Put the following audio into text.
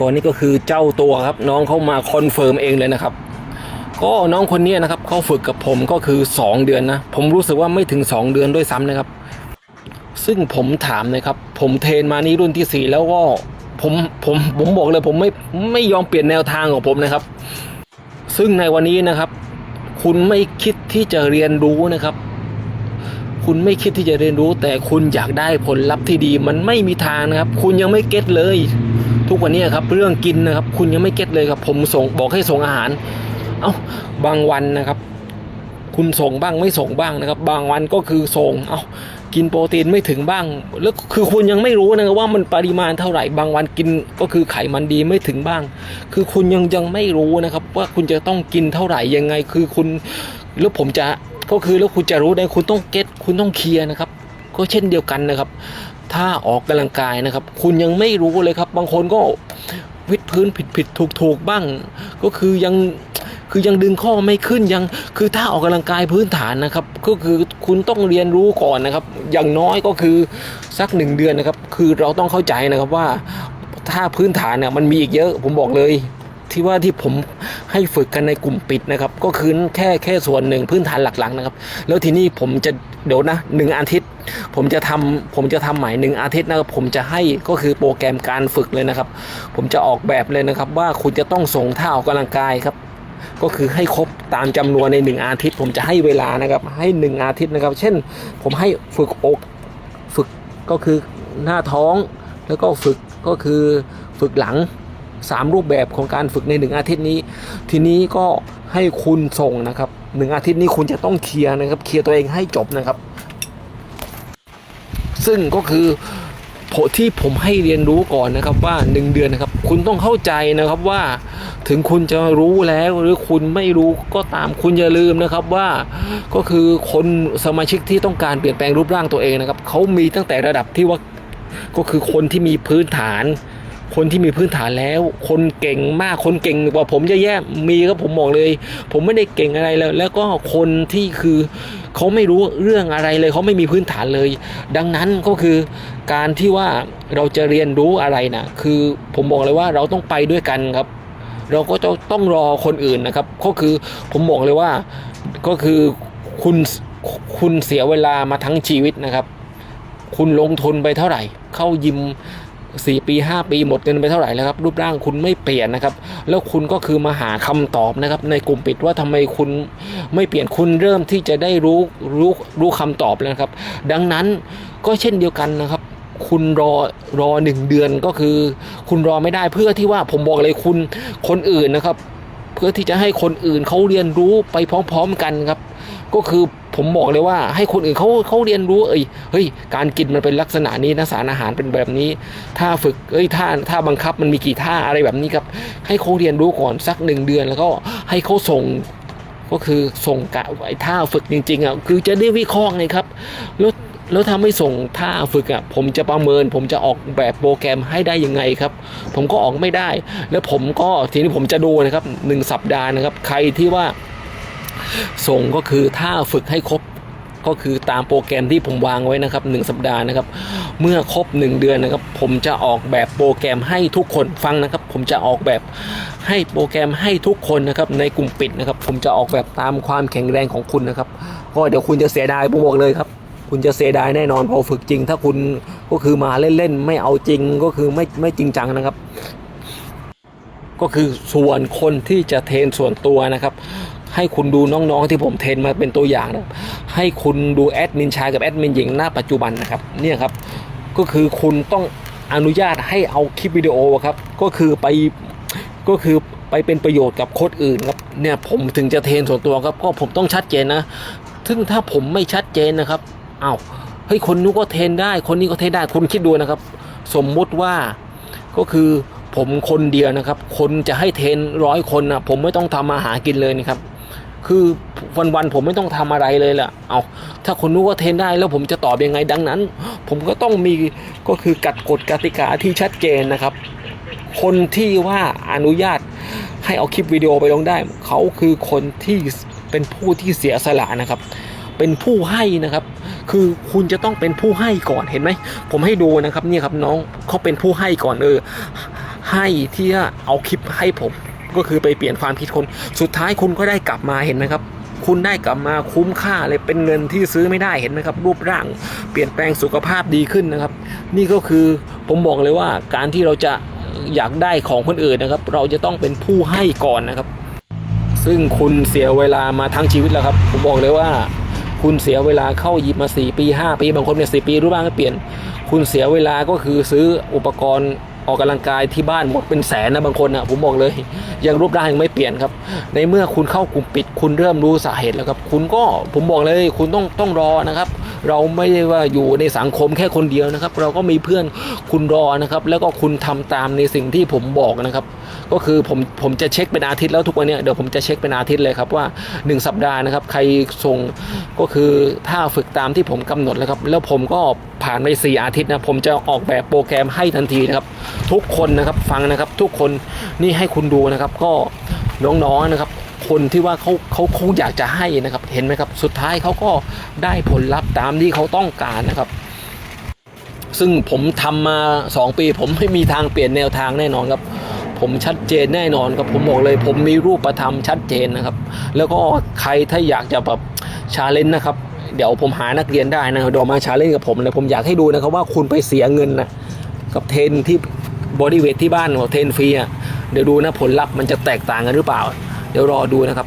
ก่อนนี้ก็คือเจ้าตัวครับ น้องเขามาคอนเฟิร์มเองเลยนะครับ ก็น้องคนนี้นะครับเขาฝึกกับผมก็คือ 2 เดือนนะ ผมรู้สึกว่าไม่ถึง 2 เดือนด้วยซ้ำนะครับ ซึ่งผมถามนะครับ ผมเทรนมานี่รุ่นที่ 4 แล้วก็ผมผมผมบอกเลยผมไม่ไม่ยอมเปลี่ยนแนวทางของผมนะครับ ซึ่งในวันนี้นะครับ คุณไม่คิดที่จะเรียนรู้นะครับคุณไม่คิดที่จะเรียนรู้แต่คุณอยากได้ผลลัพธ์ที่ดีมันไม่มีทางนะครับ คุณยังไม่เก็ตเลย ทุกวันนี้ครับเรื่องกินนะครับ คุณยังไม่เก็ตเลยครับ ผมส่งบอกให้ส่งอาหาร เอ้าบางวันนะครับ คุณส่งบ้างไม่ส่งบ้างนะครับ บางวันก็คือส่งเอ้ากินโปรตีนไม่ถึงบ้างแล้วคือคุณยังไม่รู้นะครับว่ามันปริมาณเท่าไหร่ บางวันกินก็คือไขมันดีไม่ถึงบ้าง คือคุณยังยังไม่รู้นะครับ ว่าคุณจะต้องกินเท่าไหร่ยังไง คือคุณแล้วผมจะก็คือแล้วคุณจะรู้ได้คุณต้องเก็ตคุณต้องเคลียร์นะครับ ก็เช่นเดียวกันนะครับ ถ้าออกกำลังกายนะครับ คุณยังไม่รู้เลยครับ บางคนก็วิดพื้นผิดผิดถูกถูกบ้าง ก็คือยังคือยังดึงข้อไม่ขึ้นยังคือถ้าออกกำลังกายพื้นฐานนะครับ ก็คือคุณต้องเรียนรู้ก่อนนะครับ อย่างน้อยก็คือสักหนึ่งเดือนนะครับ คือเราต้องเข้าใจนะครับว่าถ้าพื้นฐานเนี่ยมันมีอีกเยอะผมบอกเลย ที่ว่าที่ผมให้ฝึกกันในกลุ่มปิดนะครับ ก็คือแค่แค่ส่วนหนึ่งพื้นฐานหลักๆนะครับ แล้วทีนี้ผมจะเดี๋ยวนะหนึ่งอาทิตย์ ผมจะทำผมจะทำใหม่หนึ่งอาทิตย์นะครับผมจะให้ก็คือโปรแกรมการฝึกเลยนะครับ ผมจะออกแบบเลยนะครับ ว่าคุณจะต้องส่งท่าออกกำลังกายครับก็คือให้ครบตามจำนวนในหนึ่งอาทิตย์ ผมจะให้เวลานะครับ ให้หนึ่งอาทิตย์นะครับ เช่น ผมให้ฝึกอกฝึกก็คือหน้าท้อง แล้วก็ฝึกก็คือฝึกหลัง สามรูปแบบของการฝึกในหนึ่งอาทิตย์นี้ ทีนี้ก็ให้คุณส่งนะครับหนึ่งอาทิตย์นี้คุณจะต้องเคลียร์นะครับ เคลียร์ตัวเองให้จบนะครับ ซึ่งก็คือโผที่ผมให้เรียนรู้ก่อนนะครับว่า 1 เดือนนะครับ คุณต้องเข้าใจนะครับว่าถึงคุณจะรู้แล้วหรือคุณไม่รู้ก็ตามคุณอย่าลืมนะครับว่าก็คือคนสมาชิกที่ต้องการเปลี่ยนแปลงรูปร่างตัวเองนะครับเขามีตั้งแต่ระดับที่ว่าก็คือคนที่มีพื้นฐาน คนที่มีพื้นฐานแล้ว คนเก่งมากคนเก่งกว่าผมจะแย่ๆมีครับผมบอกเลย ผมไม่ได้เก่งอะไรเลยแล้วก็คนที่คือเขาไม่รู้เรื่องอะไรเลยเขาไม่มีพื้นฐานเลย ดังนั้นก็คือการที่ว่าเราจะเรียนรู้อะไรนะคือผมบอกเลยว่าเราต้องไปด้วยกันครับ เราก็จะต้องรอคนอื่นนะครับ ก็คือผมบอกเลยว่าก็คือคุณคุณเสียเวลามาทั้งชีวิตนะครับ คุณลงทุนไปเท่าไหร่ เข้ายิม 4 ปี 5 ปีหมดเงินไปเท่าไหร่แล้วครับรูปร่างคุณไม่เปลี่ยนนะครับแล้วคุณก็คือมาหาคำตอบนะครับในกลุ่มปิดว่าทำไมคุณไม่เปลี่ยนคุณเริ่มที่จะได้รู้รู้รู้คำตอบแล้วครับ ดังนั้นก็เช่นเดียวกันนะครับ คุณรอรอหนึ่งเดือนก็คือ คุณรอไม่ได้เพื่อที่ว่าผมบอกเลยคุณคนอื่นนะครับ เพื่อที่จะให้คนอื่นเขาเรียนรู้ไปพร้อม ๆกันครับ ก็คือ ผมบอกเลยว่าให้คนอื่นเขาเขาเรียนรู้เอ้ยเฮ้ยการกินมันเป็นลักษณะนี้นะสารอาหารเป็นแบบนี้ ถ้าฝึกเอ้ยท่าท่าบังคับมันมีกี่ท่าอะไรแบบนี้ครับให้เขาเรียนรู้ก่อนสักหนึ่งเดือน แล้วก็ให้เขาส่งก็คือส่งกะไอ้ท่าฝึกจริงๆอะคือจะได้วิเคราะห์ไงครับแล้วแล้วถ้าไม่ส่งท่าฝึกอะผมจะประเมิน ผมจะออกแบบโปรแกรมให้ได้ยังไงครับ ผมก็ออกไม่ได้ แล้วผมก็ทีนี้ผมจะดูนะครับหนึ่งสัปดาห์นะครับ ใครที่ว่า ส่งก็คือถ้าฝึกให้ครบก็คือตามโปรแกรมที่ผมวางไว้นะครับหนึ่งสัปดาห์นะครับ เมื่อครบ 1 เดือนนะครับ ผมจะออกแบบโปรแกรมให้ทุกคนฟังนะครับ ผมจะออกแบบให้โปรแกรมให้ทุกคนนะครับ ในกลุ่มปิดนะครับ ผมจะออกแบบตามความแข็งแรงของคุณนะครับก็เดี๋ยวคุณจะเสียดายผมบอกเลยครับ คุณจะเสียดายแน่นอนพอฝึกจริง ถ้าคุณก็คือมาเล่นๆไม่เอาจริงก็คือไม่ไม่จริงจังนะครับ ก็คือส่วนคนที่จะเทรนส่วนตัวนะครับ ให้คุณดูน้องๆที่ผมเทรนมาเป็นตัวอย่างนะครับให้คุณดูแอดมินชายกับแอดมินหญิงหน้าปัจจุบันนะครับเนี่ยครับก็คือคุณต้องอนุญาตให้เอาคลิปวิดีโอครับก็คือไปก็คือไปเป็นประโยชน์กับค้ดอื่นครับเนี่ยผมถึงจะเทรนส่วนตัวครับก็ผมต้องชัดเจนนะซึ่งถ้าผมไม่ชัดเจนนะครับอ้าวเฮ้ยคนนู้นก็เทรนได้ คนนี้ก็เทรนได้คุณคิดดูนะครับ สมมุติว่าก็คือผมคนเดียวนะครับ คนจะให้เทรนร้อยคนนะผมไม่ต้องทำมาหากินเลยนะครับ คือวันๆผมไม่ต้องทำอะไรเลยล่ะ เอาถ้าคนรู้ว่าเทรนได้แล้วผมจะตอบยังไงดังนั้น ผมก็ต้องมีก็คือกัดกฎกติกาที่ชัดเจนนะครับ คนที่ว่าอนุญาตให้เอาคลิปวิดีโอไปลงได้ เขาคือคนที่เป็นผู้ที่เสียสละนะครับ เป็นผู้ให้นะครับ คือคุณจะต้องเป็นผู้ให้ก่อนเห็นไหม ผมให้ดูนะครับเนี่ยครับน้องเขาเป็นผู้ให้ก่อนเออให้ที่เอาคลิปให้ผม ก็คือไปเปลี่ยนความคิดคน สุดท้ายคุณก็ได้กลับมาเห็นไหมครับ คุณได้กลับมาคุ้มค่าเลยเป็นเงินที่ซื้อไม่ได้เห็นไหมครับ รูปร่าง เปลี่ยนแปลงสุขภาพดีขึ้นนะครับ นี่ก็คือผมบอกเลยว่าการที่เราจะอยากได้ของคนอื่นนะครับ เราจะต้องเป็นผู้ให้ก่อนนะครับ ซึ่งคุณเสียเวลามาทั้งชีวิตแล้วครับ ผมบอกเลยว่า คุณเสียเวลาเข้ายิมมา 4 ปี 5 ปี บางคนเนี่ยสปีรู้บ้างก็เปลี่ยน คุณเสียเวลาก็คือซื้ออุปกรณ์ ออกกำลังกายที่บ้านหมดเป็นแสนนะบางคนนะผมบอกเลย ยังรูปร่างยังไม่เปลี่ยนครับ ในเมื่อคุณเข้ากลุ่มปิด คุณเริ่มรู้สาเหตุแล้วครับ คุณก็ผมบอกเลยคุณต้องต้องรอนะครับ เราไม่ได้ว่าอยู่ในสังคมแค่คนเดียวนะครับ เราก็มีเพื่อนคุณรอนะครับ แล้วก็คุณทำตามในสิ่งที่ผมบอกนะครับ ก็คือผมผมจะเช็คเป็นอาทิตย์แล้วทุกวันนี้เดี๋ยวผมจะเช็คเป็นอาทิตย์เลยครับว่า 1 สัปดาห์นะครับ ใครส่งก็คือถ้าฝึกตามที่ผมกำหนดแล้วครับ แล้วผมก็ผ่านไป 4 อาทิตย์นะผมจะออกแบบโปรแกรมให้ทันทีนะครับ ทุกคนนะครับฟังนะครับ ทุกคนนี่ให้คุณดูนะครับ ก็น้องๆนะครับคนที่ว่าเขาเขาเขาอยากจะให้นะครับ เห็นไหมครับ สุดท้ายเขาก็ได้ผลลัพธ์ตามที่เขาต้องการนะครับ ซึ่งผมทำมา 2 ปี ผมไม่มีทางเปลี่ยนแนวทางแน่นอนครับ ผมชัดเจนแน่นอนครับผมบอกเลย ผมมีรูปธรรมชัดเจนนะครับ แล้วก็ใครถ้าอยากจะแบบชาเลนจ์นะครับ เดี๋ยวผมหานักเรียนได้นะครับเดี๋ยวมาชาเลนจ์กับผมเลยผมอยากให้ดูนะครับว่าคุณไปเสียเงินนะกับเทรนที่บอดี้เวทที่บ้านของเทรนฟรีอะเดี๋ยวดูนะผลลัพธ์มันจะแตกต่างกันหรือเปล่า เดี๋ยวรอดูนะครับ